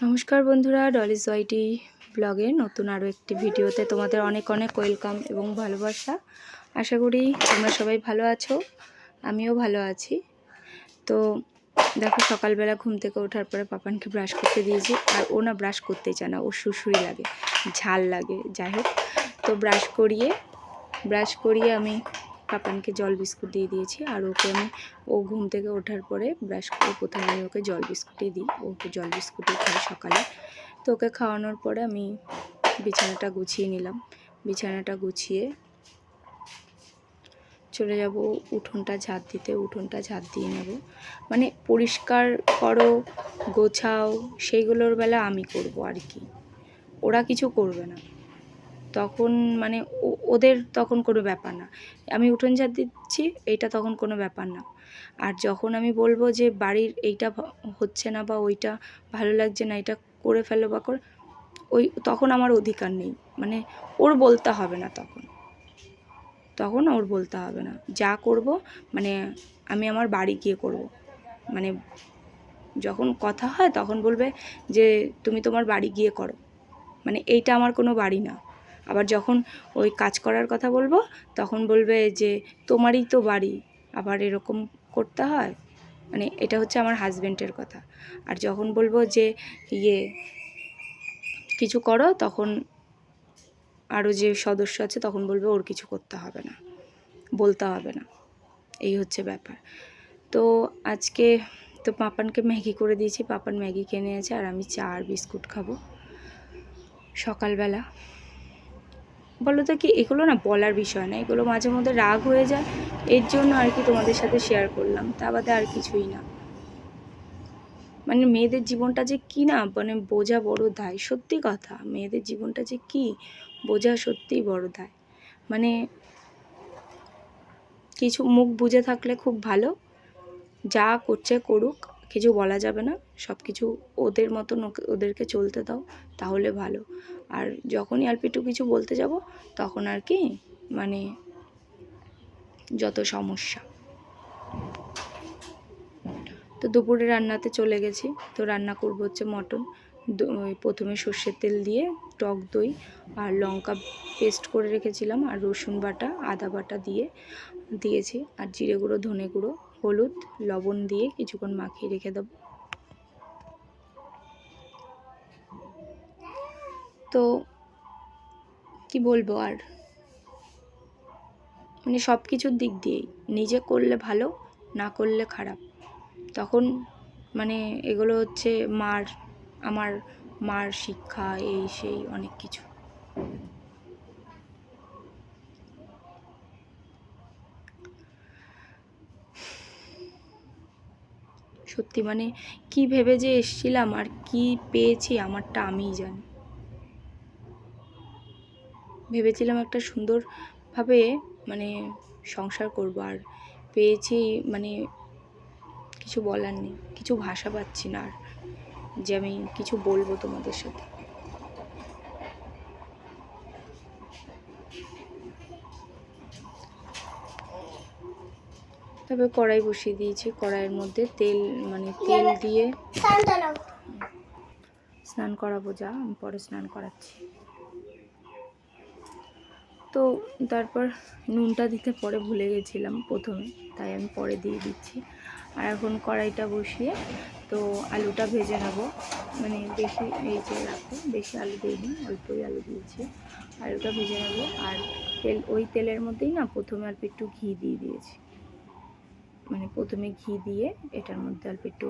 নমস্কার বন্ধুরা, ডলিস ওয়াইটি ব্লগে নতুন আরও একটি ভিডিওতে তোমাদের অনেক অনেক ওয়েলকাম এবং ভালোবাসা। আশা করি তোমরা সবাই ভালো আছো, আমিও ভালো আছি। তো দেখো সকালবেলা ঘুম থেকে ওঠার পরে পাপানকে ব্রাশ করতে দিয়েছি, আর ও না ব্রাশ করতে চায় না ও শুশুরি লাগে, ঝাল লাগে, যাই হোক। তো ব্রাশ করিয়ে ব্রাশ করিয়ে আমি পাপানকে জল বিস্কুট দিয়ে দিয়েছি আর ওকে আমি, ও ঘুম থেকে ওঠার পরে ব্রাশ করে প্রথমে আমি ওকে জল বিস্কুটই দিই। ওকে জল বিস্কুটই খাই সকালে। তো ওকে খাওয়ানোর পরে আমি বিছানাটা গুছিয়ে নিলাম। বিছানাটা গুছিয়ে চলে যাব উঠোনটা ঝাঁট দিতে। উঠোনটা ঝাঁট দিয়ে নেব। মানে পরিষ্কার করো, গোছাও, সেইগুলোর বেলা আমি করব আর কি। ওরা কিছু করবে না। তখন মানে ওদের তখন কোনো ব্যাপার না। আমি উঠোন ঝাড় দিচ্ছি, এইটা তখন কোনো ব্যাপার না। আর যখন আমি বলব যে বাড়ির এইটা হচ্ছে না বা ওইটা ভালো লাগছে না, এটা করে ফেলো বা করে, ওই তখন আমার অধিকার নেই। মানে ওর বলতে হবে না তখন। তখন ওর বলতে হবে না। যা করব মানে আমি আমার বাড়ি গিয়ে করব। মানে যখন কথা হয় তখন বলবে যে, তুমি তোমার বাড়ি গিয়ে করো। মানে এইটা আমার কোনো বাড়ি না। আবার যখন ওই কাজ করার কথা বলব, তখন বলবে যে, তোমারই তো বাড়ি, আবার এরকম করতে হয়? মানে এটা হচ্ছে আমার হাজবেন্ডের কথা। আর যখন বলব যে ইয়ে কিছু করো, তখন আরও যে সদস্য আছে, তখন বলবে, ওর কিছু করতে হবে না, বলতে হবে না। এই হচ্ছে ব্যাপার। তো আজকে তো পাপানকে ম্যাগি করে দিয়েছি, পাপান ম্যাগি খেয়ে আছে আর আমি চা আর বিস্কুট খাব সকালবেলা। বলো তো কি, এগুলো না বলার বিষয় না, এগুলো মাঝে মধ্যে রাগ হয়ে যায়, এর জন্য আর কি তোমাদের সাথে শেয়ার করলাম, তা বাদে আর কিছুই না। মানে মেয়েদের জীবনটা যে কি না মানে বোঝা বড় দায়, সত্যি কথা, মেয়েদের জীবনটা যে কি, বোঝা সত্যিই বড় দায়। মানে কিছু মুখ বুঝে থাকলে খুব ভালো, যা করছে করুক কিছু বলা যাবে না। সব কিছু ওদের মতন ওদেরকে চলতে দাও, তাহলে ভালো। আর যখনই আর পিটু কিছু বলতে যাব, তখন আর কি মানে যত সমস্যা। তো দুপুরে রান্নাতে চলে গেছি। তো রান্না করব হচ্ছে মটন। প্রথমে সর্ষের তেল দিয়ে টক দই আর লঙ্কা পেস্ট করে রেখেছিলাম আর রসুন বাটা, আদা বাটা দিয়ে দিয়েছি আর জিরে গুঁড়ো, ধনে গুঁড়ো, হলুদ, লবণ দিয়ে কিছুক্ষণ মাখিয়ে রেখে দেবো। তো কি বলব আর? মানে সব কিছুর দিক দিয়েই। নিজে করলে ভালো, না করলে খারাপ। তখন মানে এগুলো হচ্ছে মার আমার মার শিক্ষা, এই সেই অনেক কিছু। সত্যি মানে কি ভেবে যে এসছিলাম আর কি পেয়েছি আমারটা আমিই জানি। ভেবেছিলাম একটা সুন্দরভাবে মানে সংসার করব আর পেয়েছি মানে কিছু বলার নেই, কিছু ভাষা পাচ্ছি না আর। যে আমি কিছু বলব তোমাদের সাথে। তবে কড়াই বসিয়ে দিয়েছি, কড়াইয়ের মধ্যে তেল মানে তেল দিয়ে স্নান করাবো যা, আমি পরে স্নান করাচ্ছি। তো তারপর নুনটা দিতে পরে ভুলে গেছিলাম প্রথমে, তাই আমি পরে দিয়ে দিচ্ছি। আর এখন কড়াইটা বসিয়ে তো আলুটা ভেজে নেব। মানে বেশি এই যে রাখো, বেশি আলু দিইনি অল্পই আলু দিয়েছি। আলুটা ভেজে নেব আর তেল, ওই তেলের মধ্যেই না প্রথমে অল্প একটু ঘি দিয়ে দিয়েছি। মানে প্রথমে ঘি দিয়ে এটার মধ্যে অল্প একটু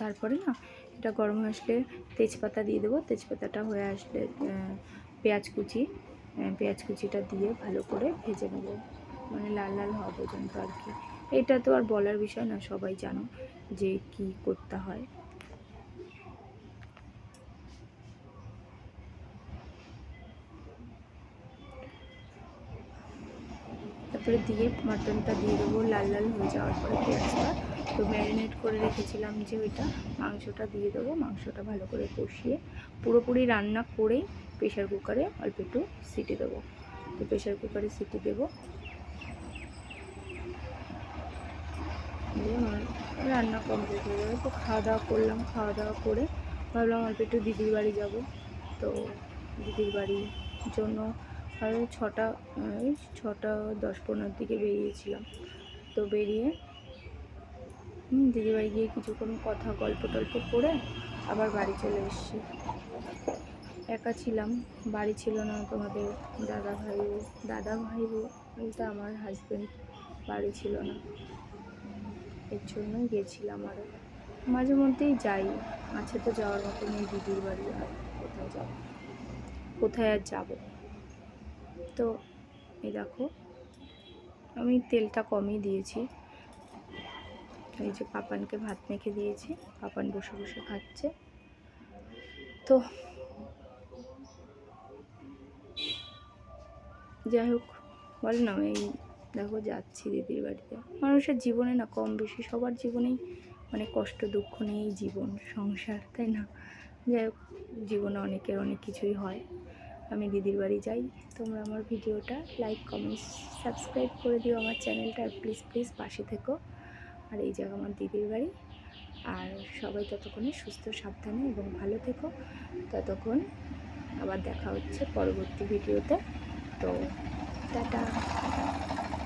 তারপরে না এটা গরম হয়ে আসলে তেজপাতা দিয়ে দেবো। তেজপাতাটা হয়ে আসলে পেঁয়াজ কুচি পেঁয়াজ কুচিটা দিয়ে ভালো করে ভেজে নেব। মানে লাল লাল হওয়া পর্যন্ত আর কি। এটা তো আর বলার বিষয় না সবাই জানো যে কি করতে হয়। তারপরে দিয়ে মাটনটা দিয়ে দেবো লাল লাল হয়ে যাওয়ার পরে পেঁয়াজটা। তো ম্যারিনেট করে রেখেছিলাম যে ওইটা, মাংসটা দিয়ে দেবো, মাংসটা ভালো করে কষিয়ে পুরোপুরি রান্না করেই প্রেশার কুকারে অল্প একটু সিটি দেবো। তো প্রেশার কুকারে সিটি দেবো। দিয়ে আমার রান্না কমপ্লিট হয়ে যাবে তো খাওয়া দাওয়া করলাম খাওয়া দাওয়া করে ভাবলাম অল্প একটু দিদির বাড়ি যাব। তো দিদির বাড়ির জন্য ছটা ছটা দশ পনেরোর দিকে বেরিয়েছিলাম। তো বেরিয়ে দিদির বাড়ি গিয়ে কিছুক্ষণ কথা, গল্প টল্প করে আবার বাড়ি চলে এসেছি। একা ছিলাম, বাড়ি ছিল না তোমাদের দাদা ভাই দাদা ভাই বলতে আমার হাজব্যান্ড বাড়ি ছিল না। এর জন্যই গেছিলাম আরও মাঝে মধ্যেই যাই। আছে তো যাওয়ার মতো নেই দিদির বাড়ি আর কোথায় যাব? কোথায় আর যাব? তো এই দেখো, আমি তেলটা কমই দিয়েছি। এই যে পাপানকে ভাত মেখে দিয়েছি। পাপান বসে বসে খাচ্ছে। তো যাই হোক, বল না, এই দেখো যাচ্ছি দিদির বাড়িতে। মানুষের জীবনে না কম বেশি, সবার জীবনেই মানে কষ্ট, দুঃখ নেই জীবন, সংসার, তাই না? যাই হোক, জীবনে অনেকের অনেক কিছুই হয়। আমি দিদির বাড়ি যাই, তোমরা আমার ভিডিওটা লাইক কমেন্টস সাবস্ক্রাইব করে দিও আমার চ্যানেলটা আর প্লিজ প্লিজ পাশে থেকো। আর এই জায়গা আমার দিদির বাড়ি। আর সবাই ততক্ষণে সুস্থ, সাবধানে এবং ভালো থেকো। ততক্ষণ আবার দেখা হচ্ছে পরবর্তী ভিডিওতে। তো টাটা।